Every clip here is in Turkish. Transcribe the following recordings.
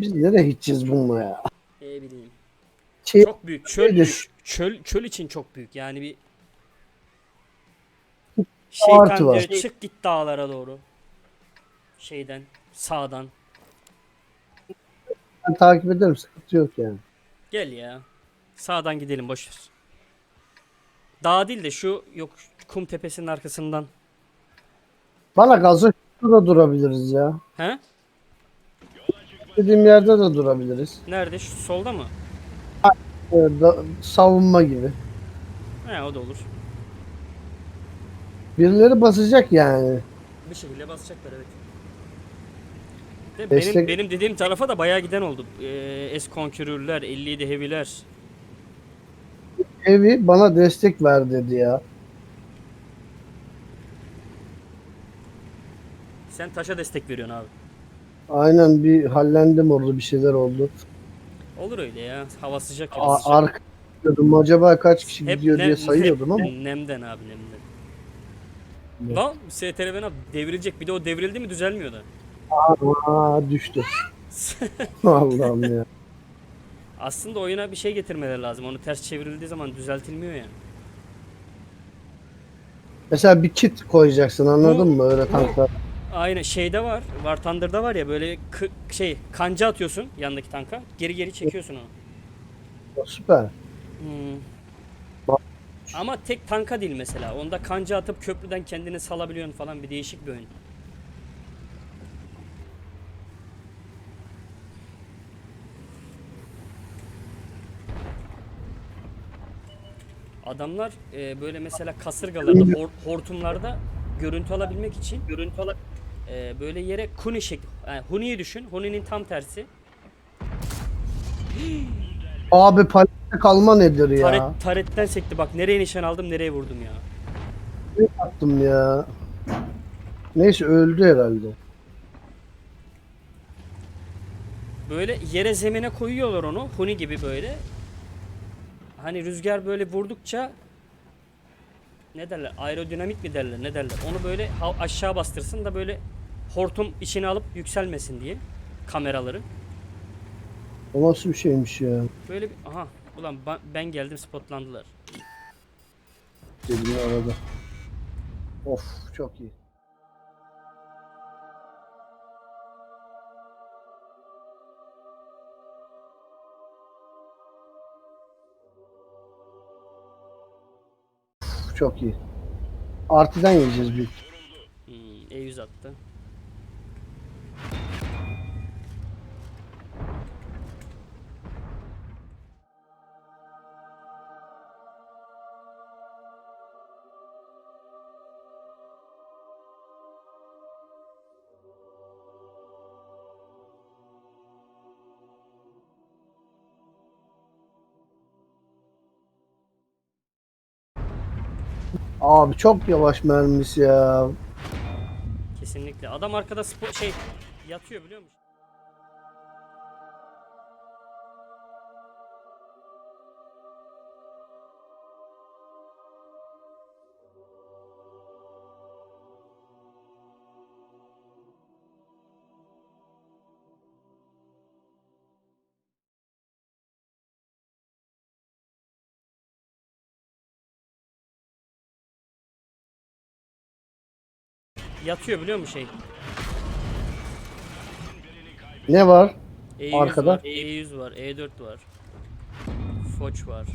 Biz nereye gideceğiz bununla ya? Ne bileyim. Şey, Çok büyük. Çöl büyük. Çöl, çöl için çok büyük. Yani bir Şeytan Artı var. diyor çık git dağlara doğru. Şeyden sağdan. ben takip ederim sıkıntı yok yani. Gel ya. Sağdan gidelim boş ver. Dağ değil de şu yok kum tepesinin arkasından. Bana gazı şurada durabiliriz ya. He? Dediğim yerde de durabiliriz. Nerede? Şu solda mı? Ee, da- savunma gibi. He o da olur. Birileri basacak yani. Bir şekilde basacaklar evet. De Destek- Benim benim dediğim tarafa da bayağı giden oldu. Ee, S-Conqueror'lar, 57 Heavy'ler. Evi bana destek ver dedi ya. Sen taşa destek veriyorsun abi. Aynen bir hallendim orada bir şeyler oldu. Olur öyle ya. Hava sıcak ya. A- sıcak. arka diyordum, acaba kaç kişi Hep gidiyor nem- diye sayıyordum ama. nemden abi nemden. Ne? Lan STRV'nin abi devrilecek. Bir de o devrildi mi düzelmiyor da. Aa düştü. Allah'ım ya. Aslında oyuna bir şey getirmeleri lazım. Onu ters çevrildiği zaman düzeltilmiyor ya. Mesela bir kit koyacaksın anladın mı öyle tanklar. Aynen şeyde var. War Thunder'da var ya böyle şey kanca atıyorsun yandaki tanka. Geri geri çekiyorsun onu. Süper. Hmm. Bak. Ama tek tanka değil mesela. Onda kanca atıp köprüden kendini salabiliyorsun falan bir değişik bir oyun. Adamlar e, böyle mesela kasırgalarda, hor- hortumlarda görüntü alabilmek için görüntü ala- e, böyle yere kuni şekli, yani huniyi düşün. Huninin tam tersi. Abi palette kalma nedir ya? Taret, taretten sekti. Bak nereye nişan aldım, nereye vurdum ya. Ne yaptım ya? Neyse öldü herhalde. Böyle yere zemine koyuyorlar onu. Huni gibi böyle. Hani rüzgar böyle vurdukça ne derler? Aerodinamik mi derler? Ne derler? Onu böyle aşağı bastırsın da böyle hortum içine alıp yükselmesin diye kameraları. O nasıl bir şeymiş ya? Böyle bir aha ulan ben geldim spotlandılar. Dedim arada. Of çok iyi. Of, Çok iyi. Artıdan yiyeceğiz büyük. Hmm, E100 attı. Abi çok yavaş mermisi ya. Kesinlikle. Adam arkada spo- şey yatıyor biliyor musun? Yatıyor biliyor musun şey? Ne var? E100 Arkada? var, E100 var, E4 var. Foç var.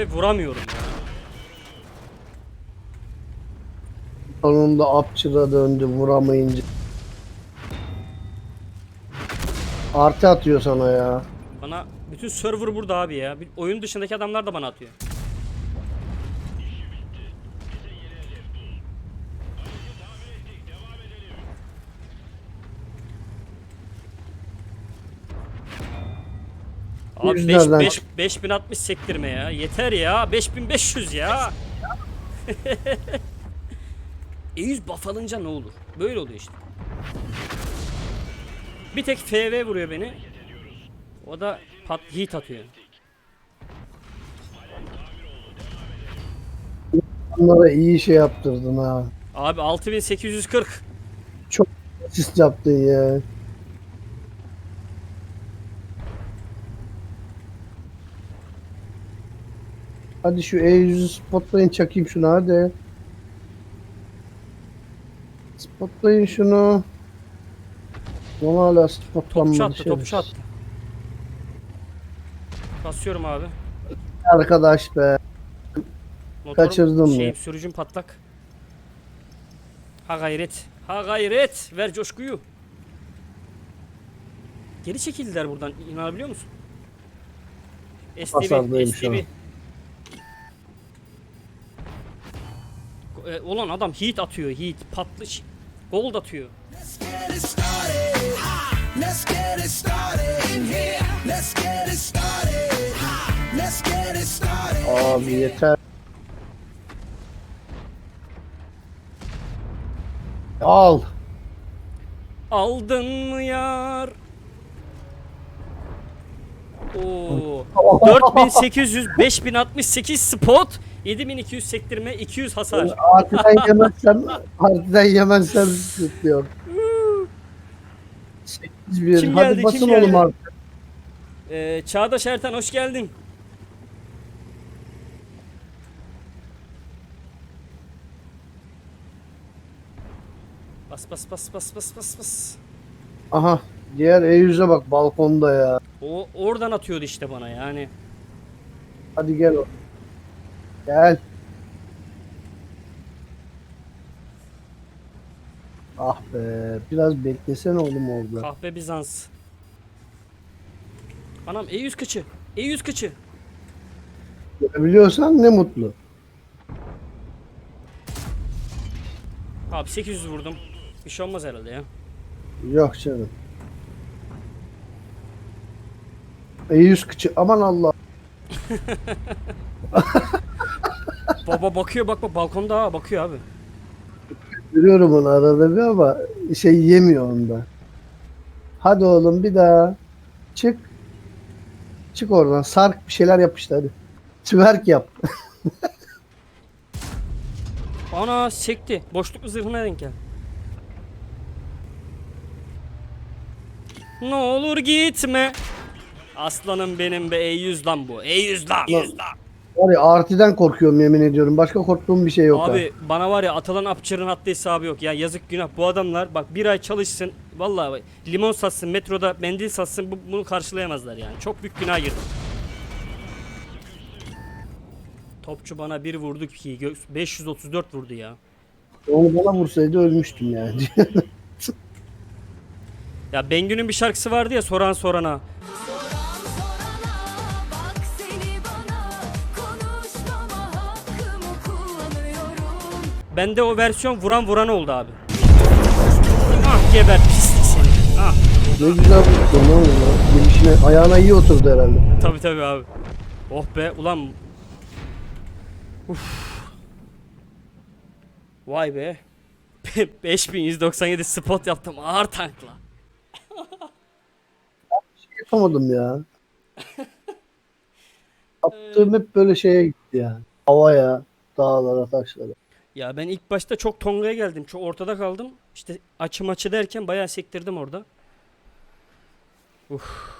Ve vuramıyorum ya. Sonunda apçıda döndü vuramayınca. Artı atıyor sana ya. Bana bütün server burada abi ya. Bir oyun dışındaki adamlar da bana atıyor. Abi 5 Yüzlerden 5 5060 sektirme ya. Yeter ya. 5500 ya. E100 buff alınca ne olur? Böyle oluyor işte. Bir tek FV vuruyor beni. O da pat hit atıyor. Onlara iyi şey yaptırdın ha. Abi 6840. Asist yaptın ya. Hadi şu E100'ü spotlayın çakayım şunu hadi. Spotlayın şunu. Ona hala spotlanmadı. Topçu attı, topçu attı. Basıyorum abi. Arkadaş be. Motorum, Kaçırdım şeyim, ya. sürücüm patlak. Ha gayret. Ha gayret. Ver coşkuyu. Geri çekildiler buradan. İnanabiliyor musun? STV, Hasardayım E, Ulan adam heat atıyor, heat. Patlış. Gold atıyor. Let's get it started. Let's get it started in here. Let's get it started. Let's get it started. Abi yeter. Al. Aldın mı yar? Oo. 4800 5068 spot 7200 sektirme 200 hasar. Artıdan yemezsen artıdan yemezsen tutuyor. 8-1. Kim Hadi geldi, kim basın geldi? oğlum artık. Ee, Çağdaş Ertan hoş geldin. Bas bas bas bas bas bas bas. Aha. Diğer E100'e bak balkonda ya. O oradan atıyordu işte bana yani. Hadi gel. o- Gel. Ah be. Biraz beklesene oğlum orada. Kahve Bizans. Anam E100 kıçı. E100 kıçı. Görebiliyorsan ne mutlu. Abi 800 vurdum. Bir şey olmaz herhalde ya. Yok canım. E100 kıçı. Aman Allah. Baba bakıyor bak bak balkonda ha bakıyor abi. Görüyorum onu arada bir ama şey yemiyor onda. Hadi oğlum bir daha. Çık. Çık oradan. Sark bir şeyler yap işte hadi. Twerk yap. Ana sekti. Boşluk zırhına denk gel. Ne olur gitme. Aslanım benim be E100 lan bu. E100 lan. E100 lan. Var ya artiden korkuyorum yemin ediyorum. Başka korktuğum bir şey yok. ha. Abi bana var ya atılan apçırın haddi hesabı yok. Ya yazık günah bu adamlar bak bir ay çalışsın. Vallahi bak, limon satsın metroda mendil satsın bu, bunu karşılayamazlar yani. Çok büyük günah girdim. Topçu bana bir vurdu ki gö- 534 vurdu ya. Onu bana vursaydı ölmüştüm yani. Ya Bengü'nün bir şarkısı vardı ya. Soran sorana Bende o versiyon vuran vuran oldu abi. Ah geber pislik seni. Ah ne güzel vurdun oğlum ya. Gelişine ayağına iyi oturdu herhalde. tabi tabi abi. Oh be ulan. Uf. Vay be. 5197 spot yaptım ağır tankla. Yapamadım ya. Yaptığım hep böyle şeye gitti yani. Havaya, dağlara, taşlara. Ya ben ilk başta çok tongaya geldim. Çok ortada kaldım. İşte açı maçı derken bayağı sektirdim orada. Uf.